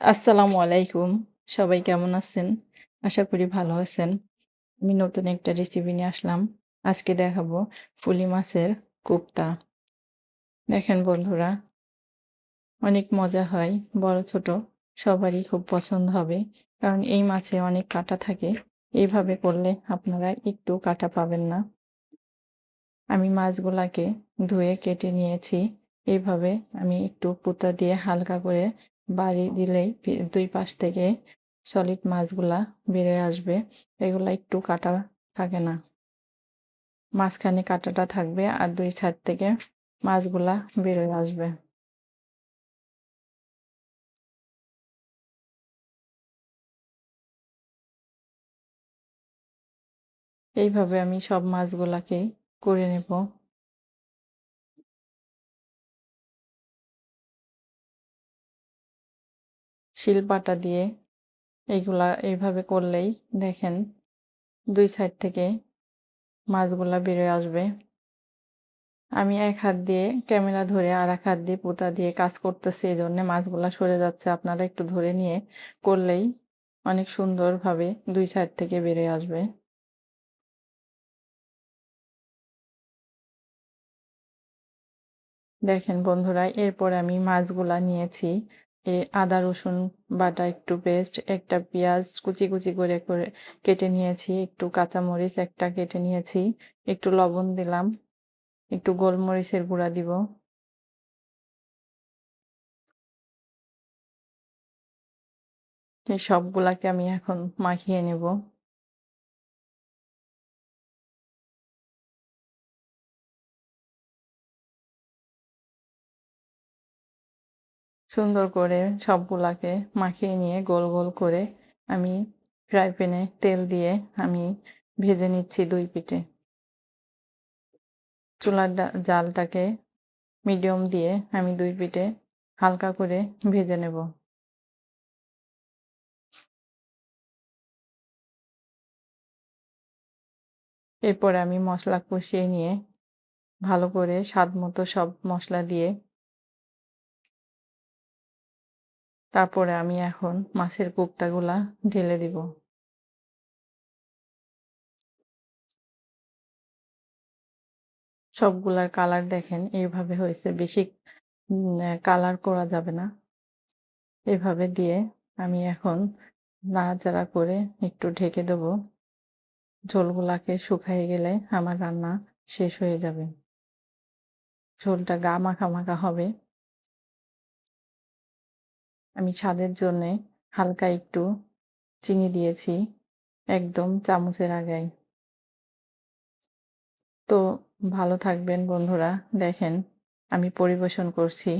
আসসালামু আলাইকুম। সবাই কেমন আছেন? আশা করি ভালো আছেন। আমি নতুন একটা রেসিপি নিয়ে আসলাম। আজকে দেখাবো ফুলি মাছের কোপ্তা। দেখেন বন্ধুরা, অনেক মজা হয়। বড়, ছোট, সবারই খুব পছন্দ হবে। কারণ এই মাছে অনেক কাঁটা থাকে। এইভাবে করলে আপনারা একটু কাটা পাবেন না। আমি মাছগুলাকে ধুয়ে কেটে নিয়েছি। এইভাবে আমি একটু পুঁতা দিয়ে হালকা করে বাড়ি দিলেই দুই পাশ থেকে সলিড মাছগুলা বেড়ে আসবে। এগুলা একটু কাটা থাকে না। মাঝখানে কাটাটা থাকবে আর দুই সাইড থেকে মাছগুলা বেরোয় আসবে। এইভাবে আমি সব মাছগুলাকে করে নেব। শিলপাটা দিয়ে এইগুলা এইভাবে করলেই দেখেন দুই সাইড থেকে মাছগুলা বেরোয় আসবে। আমি এক হাত দিয়ে ক্যামেরা ধরে আর এক হাত দিয়ে পুঁতা দিয়ে কাজ করতেছি এই জন্যে মাছগুলা সরে যাচ্ছে। আপনারা একটু ধরে নিয়ে করলেই অনেক সুন্দরভাবে দুই সাইড থেকে বেরিয়ে আসবে। দেখেন বন্ধুরা, এরপর আমি মাছগুলা নিয়েছি আদা, রসুন বাটা একটু পেস্ট একটা পেঁয়াজ কুচি কুচি করে করে কেটে নিয়েছি, একটু কাঁচামরিচ একটা কেটে নিয়েছি, একটু লবণ দিলাম, একটু গোলমরিচের গুঁড়া দিব। এই সবগুলাকে আমি এখন মাখিয়ে নেব। সুন্দর করে সবগুলাকে মাখিয়ে নিয়ে গোল গোল করে আমি ফ্রাই প্যানে তেল দিয়ে আমি ভেজে নিচ্ছি দুই পিঠে। চুলার জালটাকে মিডিয়াম দিয়ে আমি দুই পিঠে হালকা করে ভেজে নেব। এরপর আমি মশলা কষিয়ে নিয়ে ভালো করে স্বাদ মতো সব মশলা দিয়ে তারপরে আমি এখন মাছের কোপ্তাগুলা ঢেলে দিব। সবগুলার কালার দেখেন, এইভাবে হয়েছে। বেশি কালার করা যাবে না। এভাবে দিয়ে আমি এখন নাড়াচাড়া করে একটু ঢেকে দেব। ঝোলগুলাকে শুকাই গেলে আমার রান্না শেষ হয়ে যাবে। ঝোলটা গা মাখা মাখা হবে। আমি স্বাদের জন্যে হালকা একটু চিনি দিয়েছি, একদম চামচের আগায়। তো ভালো থাকবেন বন্ধুরা, দেখেন আমি পরিবেশন করছি।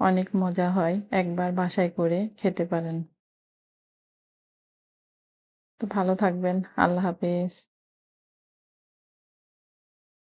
অনেক মজা হয় একবার বাসায় করে খেতে পারেন। তো ভালো থাকবেন, আল্লাহ হাফেজ।